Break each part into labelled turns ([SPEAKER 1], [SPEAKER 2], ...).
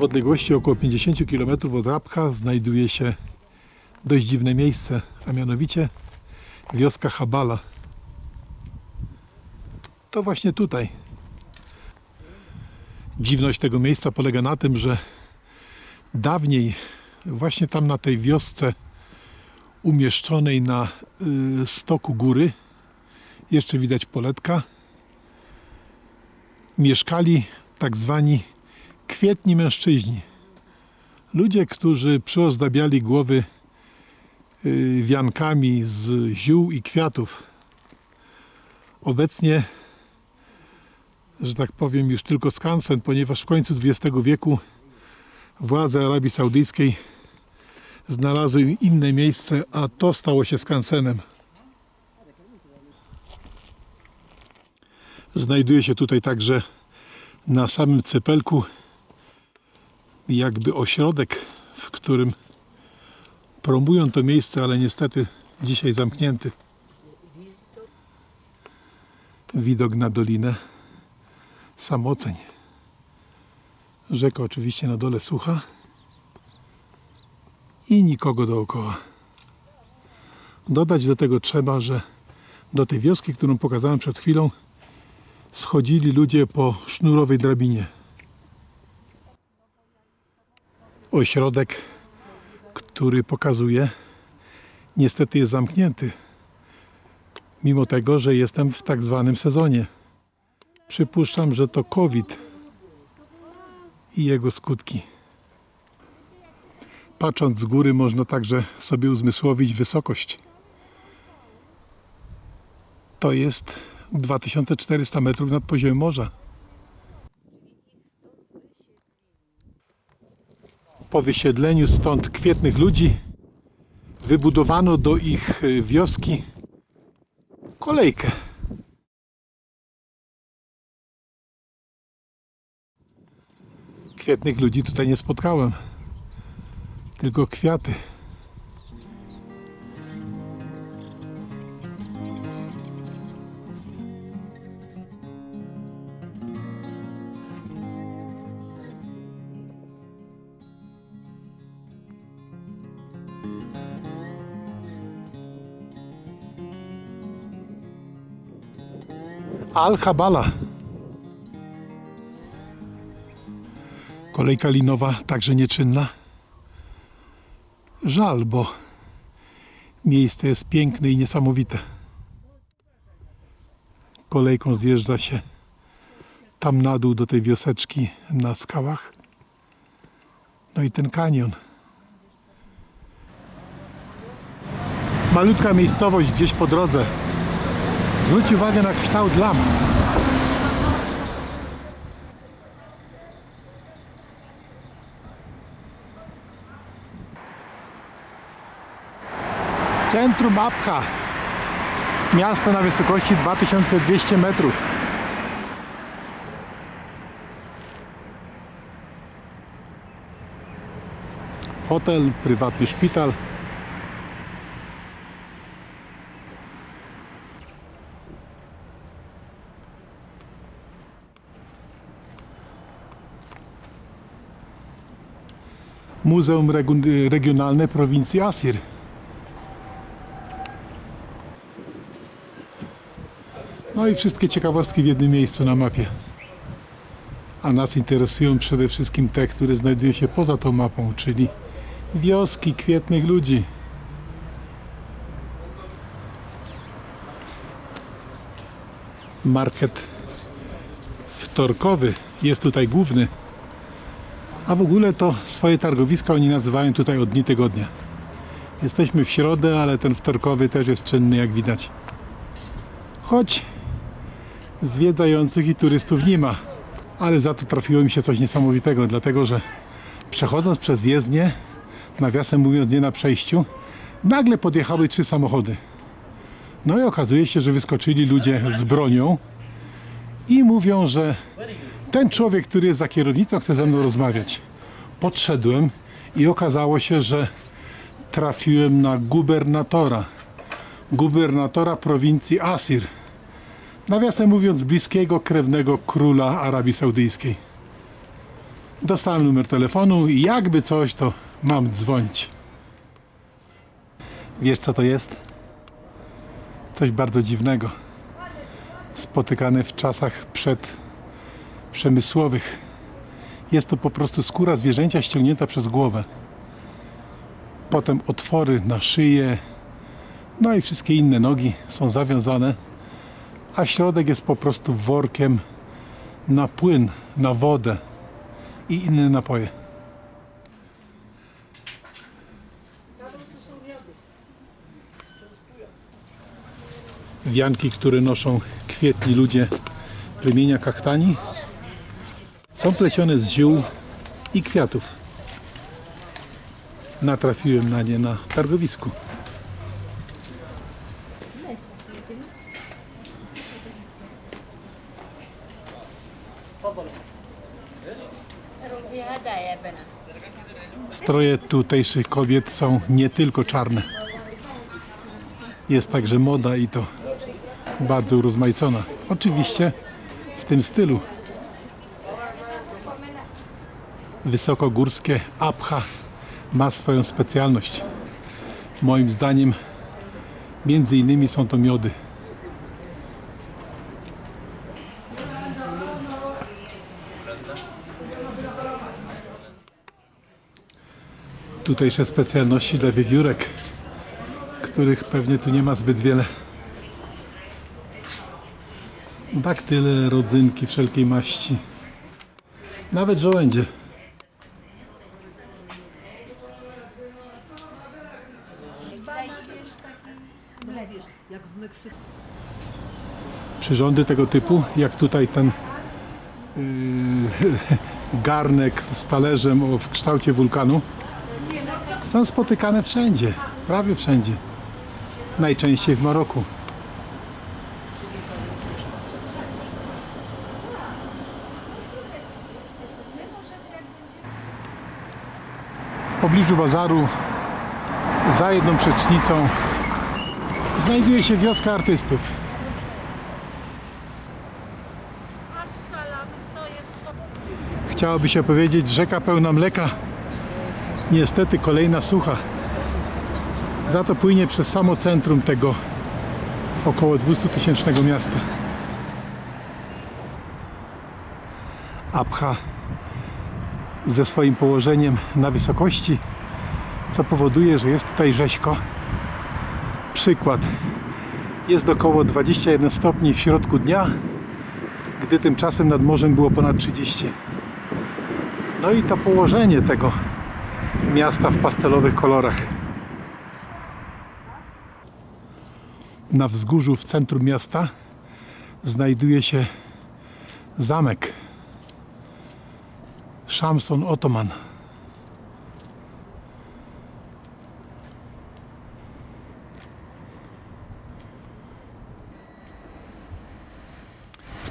[SPEAKER 1] W odległości około 50 km od Rabcha znajduje się dość dziwne miejsce, a mianowicie wioska Habala. To właśnie tutaj. Dziwność tego miejsca polega na tym, że dawniej właśnie tam na tej wiosce umieszczonej na y, stoku góry jeszcze widać poletka mieszkali tak zwani kwietni mężczyźni. Ludzie, którzy przyozdabiali głowy y, wiankami z ziół i kwiatów. Obecnie, że tak powiem, już tylko skansen, ponieważ w końcu XX wieku władze Arabii Saudyjskiej znalazły inne miejsce, a to stało się skansenem. Znajduje się tutaj także na samym cepelku jakby ośrodek, w którym promują to miejsce, ale niestety dzisiaj zamknięty. Widok na dolinę Samoceń. Rzeka oczywiście na dole sucha i nikogo dookoła. Dodać do tego trzeba, że do tej wioski, którą pokazałem przed chwilą, schodzili ludzie po sznurowej drabinie. Ośrodek, który pokazuje, niestety jest zamknięty. Mimo tego, że jestem w tak zwanym sezonie. Przypuszczam, że to COVID i jego skutki. Patrząc z góry, można także sobie uzmysłowić wysokość. To jest 2400 metrów nad poziomem morza. Po wysiedleniu stąd kwietnych ludzi wybudowano do ich y, wioski kolejkę. Kwietnych ludzi tutaj nie spotkałem, tylko kwiaty. Al-Habala. Kolejka linowa także nieczynna. Żal, bo miejsce jest piękne i niesamowite. Kolejką zjeżdża się tam na dół do tej wioseczki na skałach. No i ten kanion. Malutka miejscowość gdzieś po drodze. Zwróć uwagę na kształt lamp. Centrum Abcha. Miasto na wysokości 2200 metrów. Hotel, prywatny szpital. Muzeum Regionalne Prowincji Asir. No i wszystkie ciekawostki w jednym miejscu na mapie. A nas interesują przede wszystkim te, które znajdują się poza tą mapą, czyli wioski kwietnych ludzi. Market wtorkowy jest tutaj główny. A w ogóle to swoje targowiska oni nazywają tutaj od dni tygodnia. Jesteśmy w środę, ale ten wtorkowy też jest czynny, jak widać. Choć zwiedzających i turystów nie ma. Ale za to trafiło mi się coś niesamowitego, dlatego że przechodząc przez jezdnię, nawiasem mówiąc nie na przejściu, nagle podjechały trzy samochody. No i okazuje się, że wyskoczyli ludzie z bronią i mówią, że ten człowiek, który jest za kierownicą, chce ze mną rozmawiać. Podszedłem i okazało się, że trafiłem na gubernatora. Gubernatora prowincji Asir. Nawiasem mówiąc, bliskiego krewnego króla Arabii Saudyjskiej. Dostałem numer telefonu i jakby coś, to mam dzwonić. Wiesz co to jest? Coś bardzo dziwnego. Spotykane w czasach przed przemysłowych. Jest to po prostu skóra zwierzęcia ściągnięta przez głowę. Potem otwory na szyję, no i wszystkie inne nogi są zawiązane, a środek jest po prostu workiem na płyn, na wodę i inne napoje. Wianki, które noszą kwietni ludzie plemienia kachtani, są plecione z ziół i kwiatów. Natrafiłem na nie na targowisku. Stroje tutejszych kobiet są nie tylko czarne. Jest także moda i to bardzo urozmaicona. Oczywiście w tym stylu. Wysokogórskie Abcha ma swoją specjalność. Moim zdaniem między innymi są to miody. tutejsze specjalności dla wiewiórek, których pewnie tu nie ma zbyt wiele. Daktyle, rodzynki wszelkiej maści. Nawet żołędzie.
[SPEAKER 2] Jak w Meksyku.
[SPEAKER 1] Przyrządy tego typu, jak tutaj ten yy, garnek z talerzem w kształcie wulkanu, są spotykane wszędzie, prawie wszędzie. Najczęściej w Maroku. W pobliżu bazaru, za jedną przecznicą znajduje się wioska artystów. Chciałoby się powiedzieć rzeka pełna mleka, niestety kolejna sucha. Za to płynie przez samo centrum tego około 200 tysięcznego miasta. Abcha ze swoim położeniem na wysokości co powoduje, że jest tutaj rzeźko. Przykład. Jest około 21 stopni w środku dnia, gdy tymczasem nad morzem było ponad 30. No i to położenie tego miasta w pastelowych kolorach. Na wzgórzu w centrum miasta znajduje się zamek Shamson Otoman.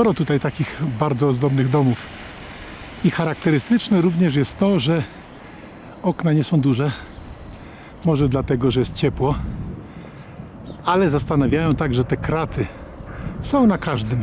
[SPEAKER 1] Sporo tutaj takich bardzo ozdobnych domów. I charakterystyczne również jest to, że okna nie są duże. Może dlatego, że jest ciepło. Ale zastanawiają także te kraty. Są na każdym.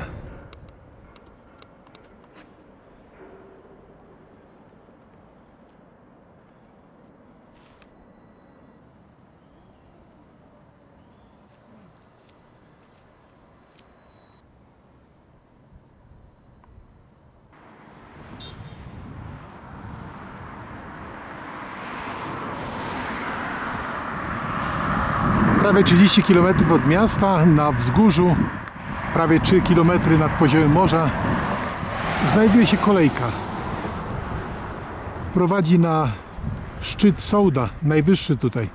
[SPEAKER 1] Prawie 30 km od miasta na wzgórzu, prawie 3 km nad poziomem morza, znajduje się kolejka. Prowadzi na szczyt Sołda, najwyższy tutaj.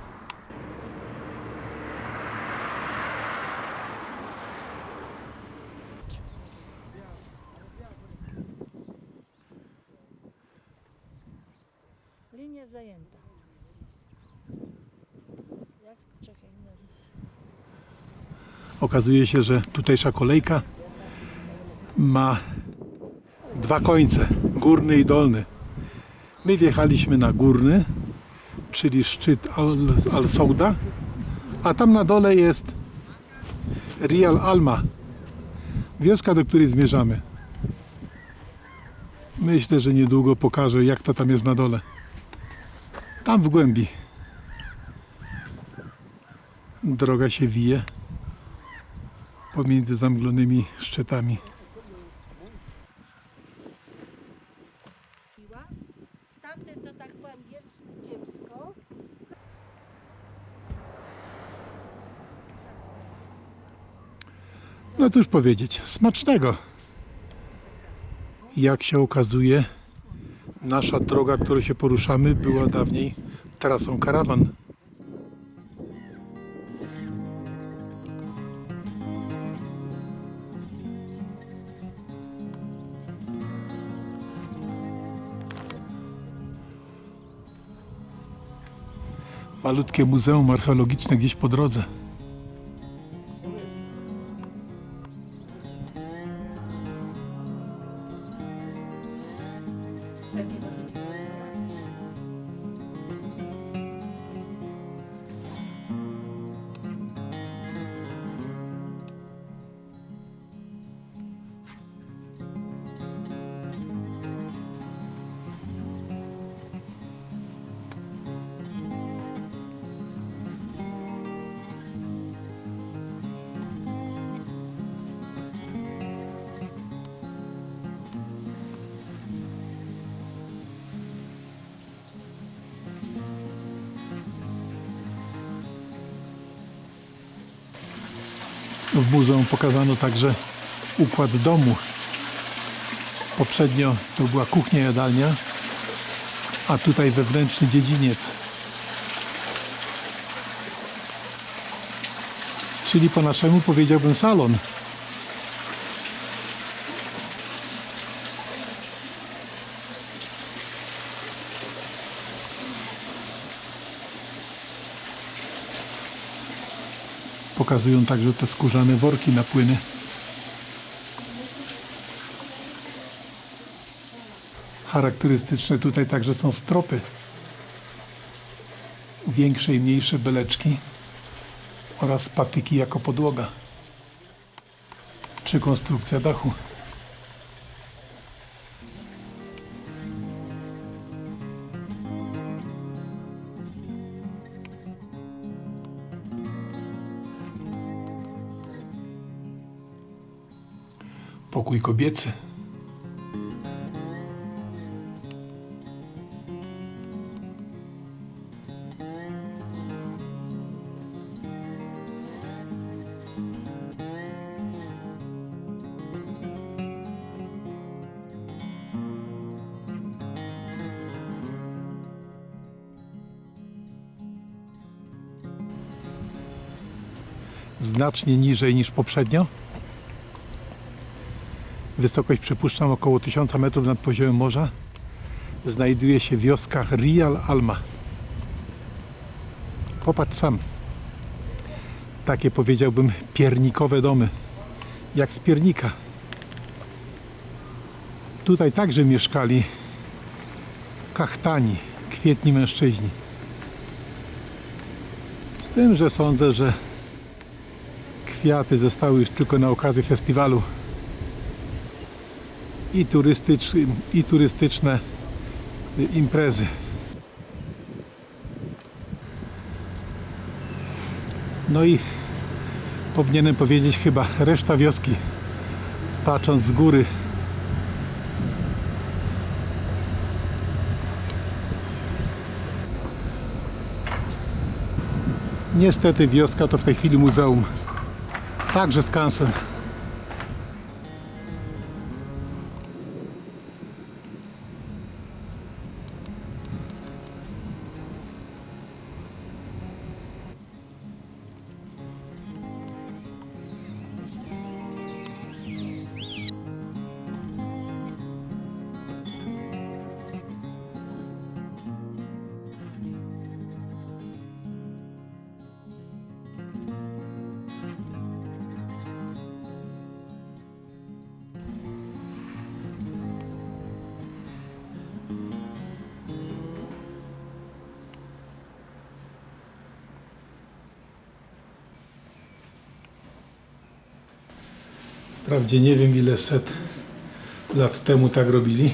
[SPEAKER 3] Linia zajęta. Jak? Czekaj, no nic.
[SPEAKER 1] Okazuje się, że tutejsza kolejka ma dwa końce, górny i dolny. My wjechaliśmy na górny, czyli szczyt Al- Al-Souda, a tam na dole jest Rial Alma, wioska, do której zmierzamy. Myślę, że niedługo pokażę, jak to tam jest na dole. Tam w głębi. Droga się wije pomiędzy zamglonymi szczytami.
[SPEAKER 3] Tamten to tak po angielsku kiepsko.
[SPEAKER 1] No cóż powiedzieć, smacznego. Jak się okazuje, nasza droga, którą się poruszamy, była dawniej trasą karawan. Malutkie muzeum archeologiczne gdzieś po drodze. W muzeum pokazano także układ domu. Poprzednio to była kuchnia jadalnia, a tutaj wewnętrzny dziedziniec. Czyli po naszemu powiedziałbym salon. Pokazują także te skórzane worki na płyny. Charakterystyczne tutaj także są stropy. Większe i mniejsze beleczki oraz patyki jako podłoga. Czy konstrukcja dachu. Pokój kobiecy. Znacznie niżej niż poprzednio. Wysokość przypuszczam około 1000 metrów nad poziomem morza. Znajduje się wioska Rial Alma. Popatrz sam. Takie powiedziałbym piernikowe domy. Jak z piernika. Tutaj także mieszkali kachtani, kwietni mężczyźni. Z tym, że sądzę, że kwiaty zostały już tylko na okazję festiwalu i, turystycz, i turystyczne imprezy. No i powinienem powiedzieć chyba reszta wioski, patrząc z góry. Niestety wioska to w tej chwili muzeum. Także skansen. Wprawdzie nie wiem ile set lat temu tak robili,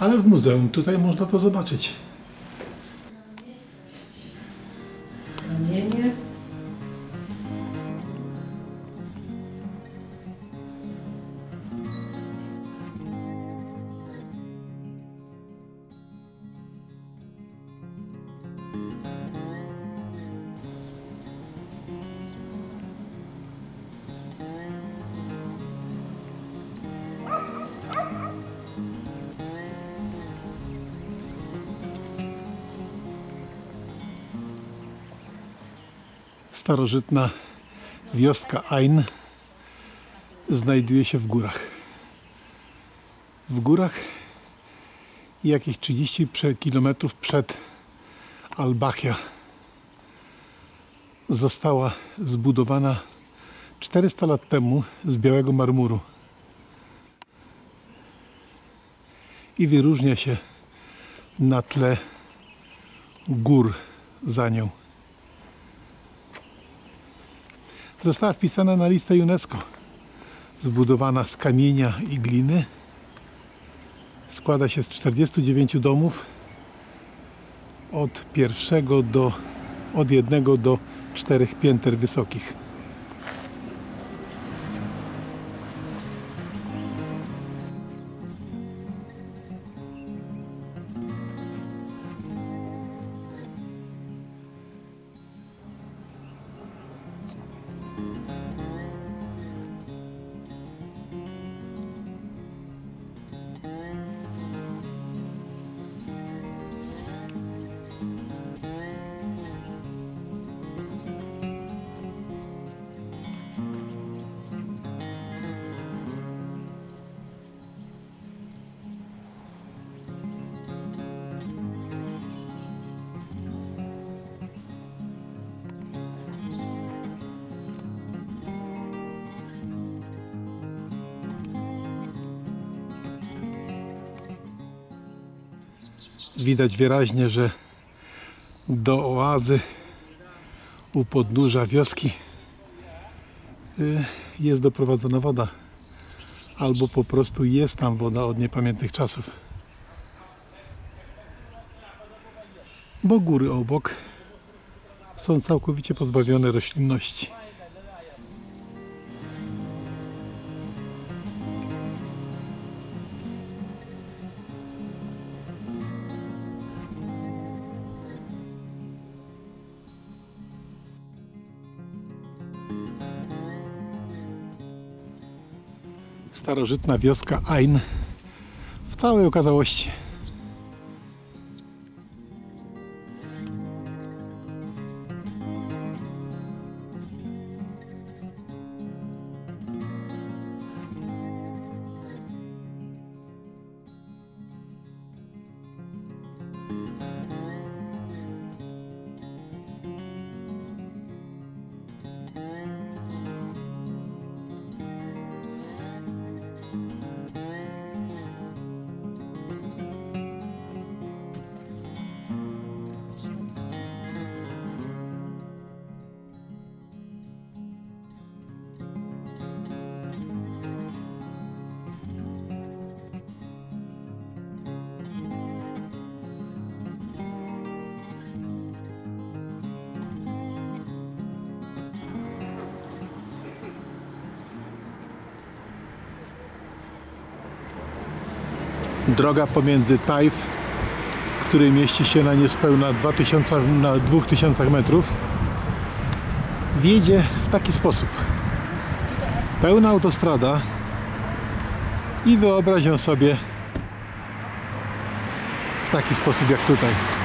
[SPEAKER 1] ale w muzeum tutaj można to zobaczyć. Starożytna wioska Ain znajduje się w górach. W górach jakieś 30 prze- kilometrów przed Albachia została zbudowana 400 lat temu z białego marmuru i wyróżnia się na tle gór za nią. Została wpisana na listę UNESCO. Zbudowana z kamienia i gliny. Składa się z 49 domów od pierwszego do od jednego do czterech pięter wysokich. Widać wyraźnie, że do oazy u podnóża wioski y, jest doprowadzona woda. Albo po prostu jest tam woda od niepamiętnych czasów. Bo góry obok są całkowicie pozbawione roślinności. Starożytna wioska Ain w całej okazałości. Droga pomiędzy Tajf, który mieści się na niespełna 2000, na 2000 metrów, wjedzie w taki sposób. Pełna autostrada i wyobraź ją sobie w taki sposób jak tutaj.